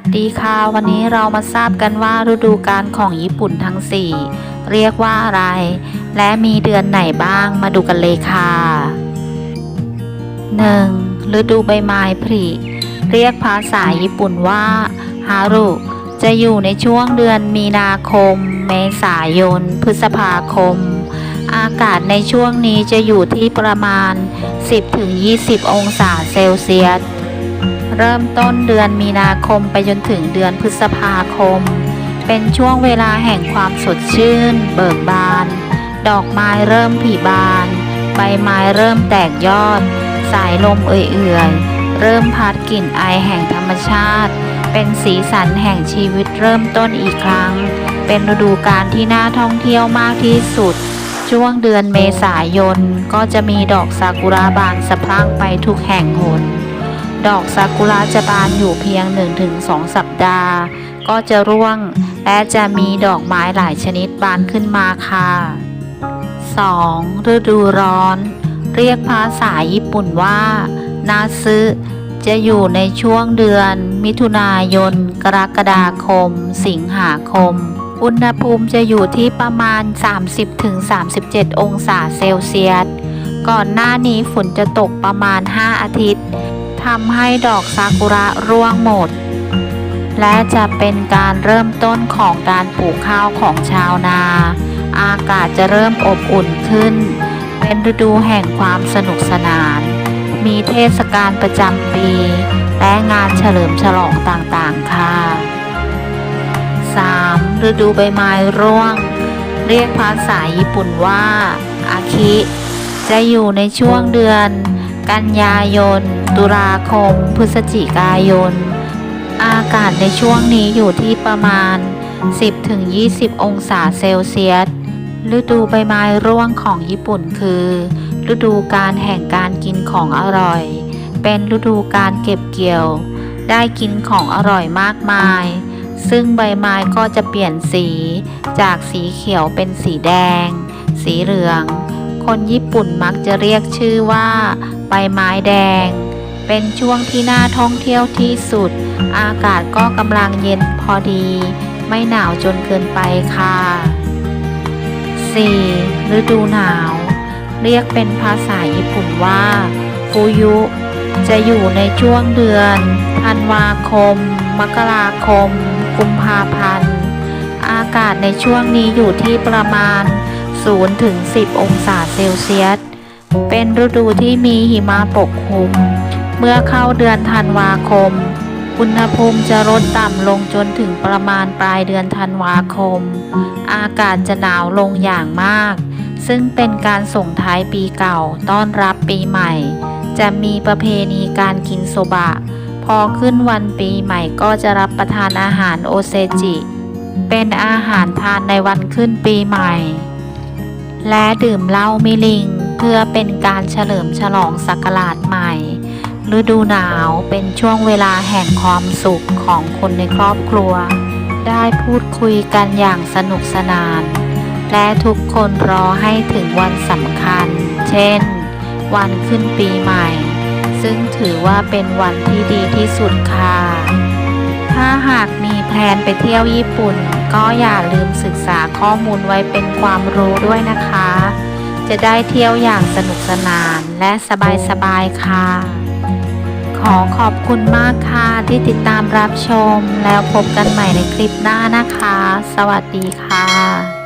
วัสดีค่ะ วันนี้เรามาทราบกันว่าฤดูกาลของญี่ปุ่นทั้ง 4 เรียกว่าอะไร และมีเดือนไหนบ้างมาดูกันเลยค่ะ 1. ฤดูใบไม้ผลิเรียกภาษาญี่ปุ่นว่าฮารุจะอยู่ในช่วงเดือนมีนาคม เมษายน พฤษภาคม อากาศในช่วงนี้จะอยู่ที่ประมาณ 10-20 องศาเซลเซียส เริ่มต้นเดือนมีนาคมไปจนถึงเดือนพฤษภาคม เป็นช่วงเวลาแห่งความสดชื่น เบิกบาน ดอกไม้เริ่มผลิบาน ใบไม้เริ่มแตกยอด สายลมเอื่อยๆ เริ่มพัดกลิ่นไอแห่งธรรมชาติ เป็นสีสันแห่งชีวิตเริ่มต้นอีกครั้ง เป็นฤดูกาลที่น่าท่องเที่ยวมากที่สุดช่วงเดือนเมษายนก็จะมีดอกซากุระบานสะพรั่งไปทุกแห่งหน ดอกซากุระจะบานอยู่เพียง 1-2 สัปดาห์ ก็จะร่วง และจะมีดอกไม้หลายชนิดบานขึ้นมาค่ะ 2. ฤดูร้อน เรียกภาษาญี่ปุ่นว่า นาซึจะอยู่ในช่วงเดือน มิถุนายน กรกฎาคม สิงหาคม อุณหภูมิจะอยู่ที่ประมาณ 30-37 องศาเซลเซียส ก่อนหน้านี้ฝนจะตกประมาณ 5 อาทิตย์ ทำให้ดอกซากุระร่วงหมด และจะเป็นการเริ่มต้นของการปลูกข้าวของชาวนา อากาศจะเริ่มอบอุ่นขึ้น เป็นฤดูแห่งความสนุกสนาน มีเทศกาลประจำปี และงานเฉลิมฉลองต่างๆค่ะ 3. ฤดูใบไม้ร่วง เรียกภาษาญี่ปุ่นว่าอาคิ จะอยู่ในช่วงเดือน กันยายน ตุลาคม พฤศจิกายน อากาศในช่วงนี้อยู่ที่ประมาณ 10-20 องศาเซลเซียส ฤดูใบไม้ร่วงของญี่ปุ่นคือ ฤดูการแห่งการกินของอร่อย เป็นฤดูการเก็บเกี่ยว ได้กินของอร่อยมากมาย ซึ่งใบไม้ก็จะเปลี่ยนสี จากสีเขียวเป็นสีแดง สีเหลืองคนญี่ปุ่นมักจะเรียกชื่อว่า ใบไม้แดง เป็นช่วงที่น่าท่องเที่ยวที่สุด อากาศก็กำลังเย็นพอดี ไม่หนาวจนเกินไปค่ะ 4. ฤดูหนาว เรียกเป็นภาษาญี่ปุ่นว่าฟูยุจะอยู่ในช่วงเดือนธันวาคม มกราคม กุมภาพันธ์ อากาศในช่วงนี้อยู่ที่ประมาณ 0 ถึง 10 องศาเซลเซียส เป็นฤดูที่มีหิมะปกคลุม เมื่อเข้าเดือนธันวาคม อุณหภูมิจะลดต่ำลงจนถึงประมาณปลายเดือนธันวาคม อากาศจะหนาวลงอย่างมาก ซึ่งเป็นการส่งท้ายปีเก่าต้อนรับปีใหม่ จะมีประเพณีการกินโซบะ พอขึ้นวันปีใหม่ก็จะรับประทานอาหารโอเซจิ เป็นอาหารทานในวันขึ้นปีใหม่ และดื่มเหล้ามิลิง เพื่อเป็นการเฉลิมฉลองศักราชใหม่ ฤดูหนาวเป็นช่วงเวลาแห่งความสุขของคนในครอบครัว ได้พูดคุยกันอย่างสนุกสนาน และทุกคนรอให้ถึงวันสำคัญ เช่น วันขึ้นปีใหม่ ซึ่งถือว่าเป็นวันที่ดีที่สุดค่ะ ถ้าหากมีแพลนไปเที่ยวญี่ปุ่น ก็อย่าลืมศึกษาข้อมูลไว้เป็นความรู้ด้วยนะคะ จะได้เที่ยวอย่างสนุกสนานและสบายๆค่ะ ขอขอบคุณมากค่ะที่ติดตามรับชม แล้วพบกันใหม่ในคลิปหน้านะคะ สวัสดีค่ะ